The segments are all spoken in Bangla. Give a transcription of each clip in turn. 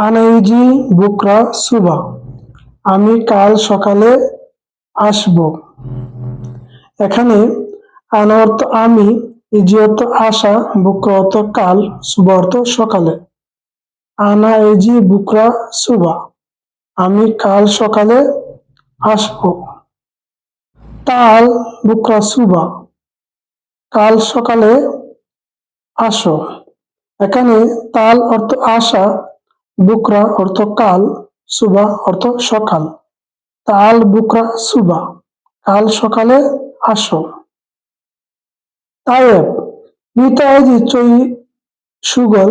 আনাইজি, বুকরা, সুবা। আমি কাল সকালে আসব। এখানে আনা অর্থ আমি ইজি অর্থ আসা বুকরা অর্থ কাল সুবা অর্থ সকালে। আনা ইজি বুকরা, সুবা। আমি কাল সকালে আসব। তাল, বুকরা, সুবা। কাল সকালে আসো। এখানে তাল অর্থ আসা বুকরা অর্থ কাল, সুবা অর্থ সকাল। তাল, বুকরা, সুবা। কাল সকালে আসো তায়েব নিতাইজি চই সুগল,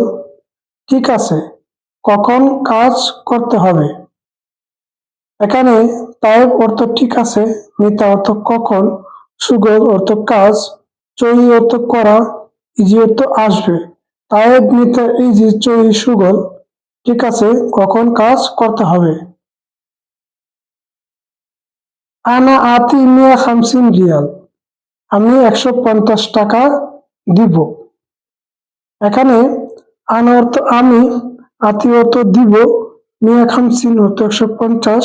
ঠিক আছে, কখন কাজ করতে হবে? এখানে তায়েব অর্থ ঠিক আছে মিতা অর্থ কখন, সুগল অর্থ কাজ চই অর্থ করা, ইজি অর্থ আসবে। তায়েব মিতা ইজি চই সুগল ঠিক আছে, কখন কাজ করতে হবে? আনা আতি মিয়া খামসিন রিয়াল। আমি একশো পঞ্চাশ টাকা দিব। এখানে আনা অর্থ আমি, আতি অর্থ দিব, মিয়া খামসিন অর্থ একশো পঞ্চাশ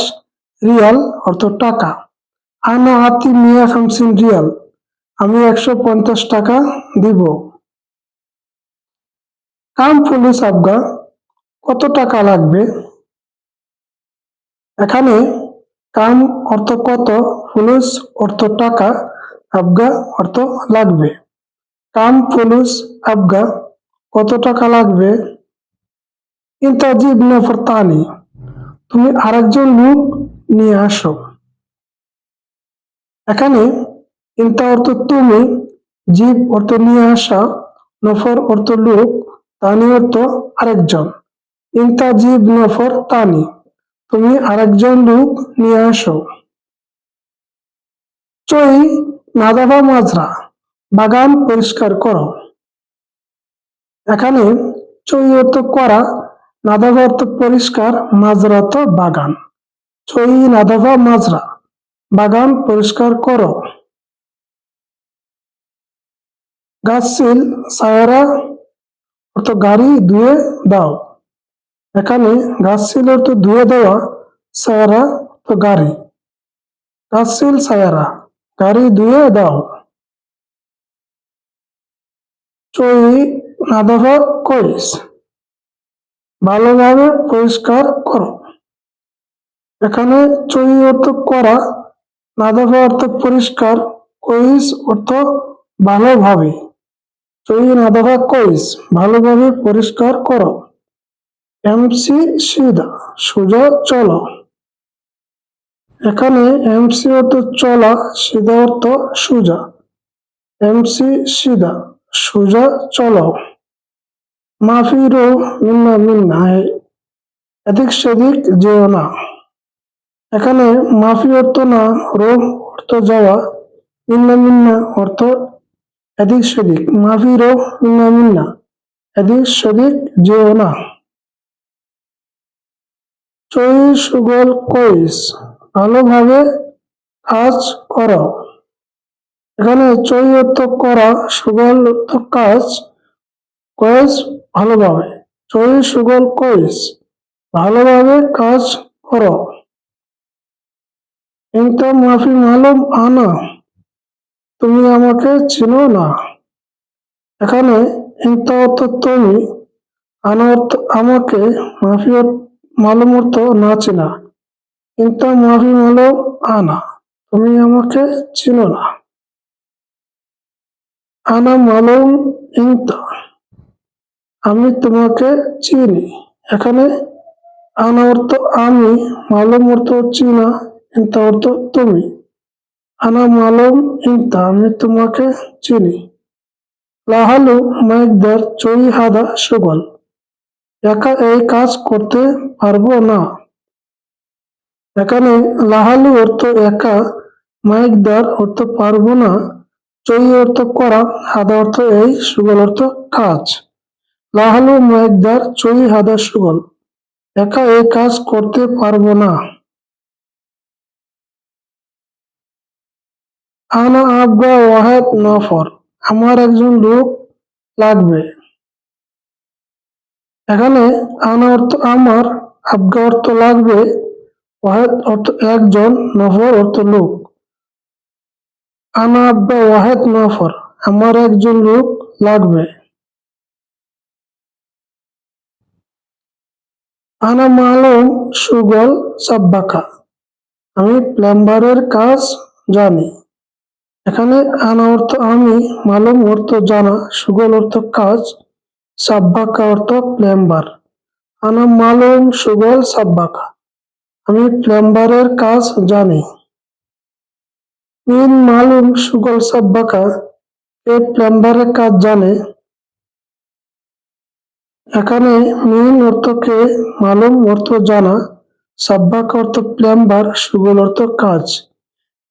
রিয়াল অর্থ টাকা। আনা আতি মিয়া খামসিন রিয়াল, আমি একশো পঞ্চাশ টাকা দিব। কাম পুলিশ আবগা কত টাকা লাগবে? এখানে কাম অর্থ কত, ফুলুস অর্থ টাকা, আবগা অর্থ লাগবে। কাম, ফুলুস, আবগা কত টাকা লাগবে? ইন্তাজিব নফরতানি তুমি আরেকজন লোক নিয়ে আসো। এখানে ইন্তা অর্থ তুমি, জীব অর্থ নিয়ে আসা, নফর অর্থ লোক, তানি অর্থ আরেকজন। ইন্তা জীব নফর তানি, তুমি আরেকজন লোক নিয়ে আসো। চই নাদাবা মাজরা, বাগান পরিষ্কার করো। এখানে চই অর্থ করা, নাদাবা অর্থ পরিষ্কার, মাজরা অর্থ বাগান। চই নাদাবা মাজরা, বাগান পরিষ্কার করো। গাছ গাছিল সায়রা অর্থ গাড়ি ধুয়ে দাও। এখানে গাছিল অর্থ ধুয়ে দেওয়া, সায়ারা তো গাড়ি। গাছিল সায়ারা, গাড়ি ধুয়ে দাও। চই নাদাফা কইস ভালোভাবে পরিষ্কার করো। এখানে চই অর্থ করা নাদাফা অর্থ পরিষ্কার কইস অর্থ ভালোভাবে। চই নাদাফা কইস ভালোভাবে পরিষ্কার করো। এমসি সিধা, সোজা চলো। এখানে এমসি অর্থ চলা, সিধা অর্থ সোজা। এমসি সিধা, সোজা চলো। মাফি রো মিন্না মিন্না এদিক সেদিক যেও না। এখানে মাফি অর্থ না রো অর্থ যাওয়া মিন্না মিন্না অর্থ এদিক সেদিক। মাফি রো মিন্না মিন্না এদিক সেদিক যেও না। চই সুগল কইস ভালোভাবে কাজ করো। এখানে চই অর্থ করা, সুগল অর্থ কাজ কয়েস ভালোভাবে। চই সুগল কইস ভালোভাবে কাজ করো। কিন্তু মাফি মালুম আনা, তুমি আমাকে চিনো না। এখানে ইন্ত অর্থ তুমি আনা অর্থ আমাকে মাফি মালুম অর্থ না চেনা। কিন্তু মাফি মালুম আনা, তুমি আমাকে চিনো না। আনা মালুম ইন্তা, আমি তোমাকে চিনি। এখানে আনা অর্থ আমি, মালুম অর্থ চিনা, ইন্তা অর্থ তুমি। আনা মালুম ইন্তা, আমি তোমাকে চিনি। লাহালু মাইকদার চই হাদা সুগল একা এই কাজ করতে পারব না। এখানে লাহালু অর্থ একা মাইক মাইকদার অর্থ পারব না। চই অর্থ করা, হাদা অর্থ এই, সুগল অর্থ কাজ। লাহালু মাইক মাইকদার চই হাদা, সুগল। একা এই কাজ করতে পারব না। আনা আবগা ওয়াহেদ নফর, আমার একজন লোক লাগবে। এখানে আনা অর্থ আমার আবগা অর্থ লাগবে, ওয়াহেদ অর্থ একজন, নফর অর্থ লোক। আনা আব্বা ওয়াহেদ, নফর, আমার একজন লোক লাগবে। আনা মালুম, সুগল, সাব্বাকা। আমি প্লাম্বারের কাজ জানি। এখানে আনা অর্থ আমি, মালুম অর্থ জানা, সুগল অর্থ কাজ সাব্বাকা অর্থ প্লাম্বার আনা মালুম সুগল সাব্বাকা। আমি প্লাম্বারের কাজ জানি। মিন মালুম সুগল সাব্বাকা। এ প্লাম্বারের কাজ জানে? এখানে মিন অর্থকে মালুম অর্থ জানা। সাব্বাকা অর্থ প্লাম্বার সুগল অর্থ কাজ।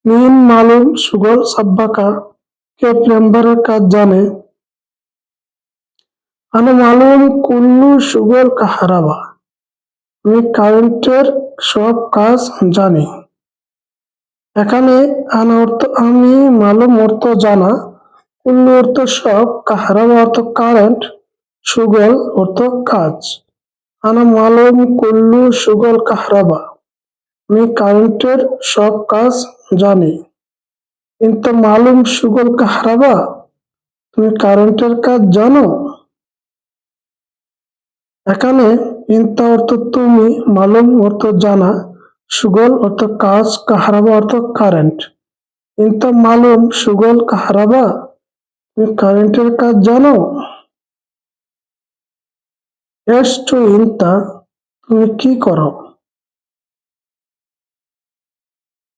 মিন মালুম সুগল সাব্বাকা। কে প্লাম্বারের কাজ জানে? আনা মালুম কুল্লু সুগল কাহারাবা। আমি কারেন্টের সব কাজ জানি। এখানে আনা অর্থ আমি, মালুম অর্থ জানা, কুল্লু অর্থ সব, কাহারাবা অর্থ কারেন্ট, সুগল অর্থ কাজ। আনা মালুম কুল্লু সুগল কাহারাবা। আমি কারেন্টের সব কাজ জানি। কিন্তু মালুম সুগল কাহারাবা? তুমি কারেন্টের কাজ জানো? এখানে ইন্তা অর্থ তুমি, মালুম অর্থ জানা, সুগল অর্থ কাজ, কাহারাবা অর্থ কারেন্ট ইন্তা মালুম, সুগল, কাহারাবা? তুমি কারেন্টের কাজ জানো? এস টু ইন্তা, তুমি কি করো?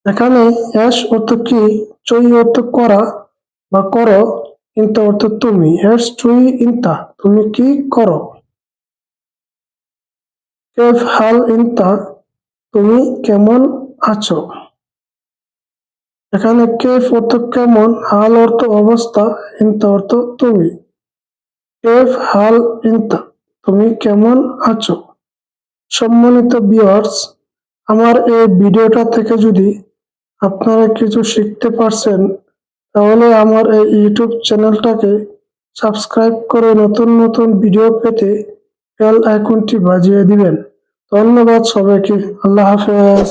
এখানে এস অর্থ কি, চই অর্থ করা বা করো, ইন্তা অর্থ তুমি। এস টুই ইন্তা, তুমি কি করো? কেফ হাল ইন্তা তুমি কেমন আছো? এখানে কেফ অর্থ কেমন, হাল অর্থ অবস্থা ইন্তা অর্থ তুমি। কেফ হাল ইন্তা তুমি কেমন আছো? সম্মানিত বিয়ার্স আমার এই ভিডিওটা থেকে যদি আপনারা কিছু শিখতে পারছেন, তাহলে আমার এই ইউটিউব চ্যানেলটাকে সাবস্ক্রাইব করে নতুন নতুন ভিডিও পেতে বেল আইকনটি বাজিয়ে দিবেন। ধন্যবাদ সবাইকে। আল্লাহ হাফেজ।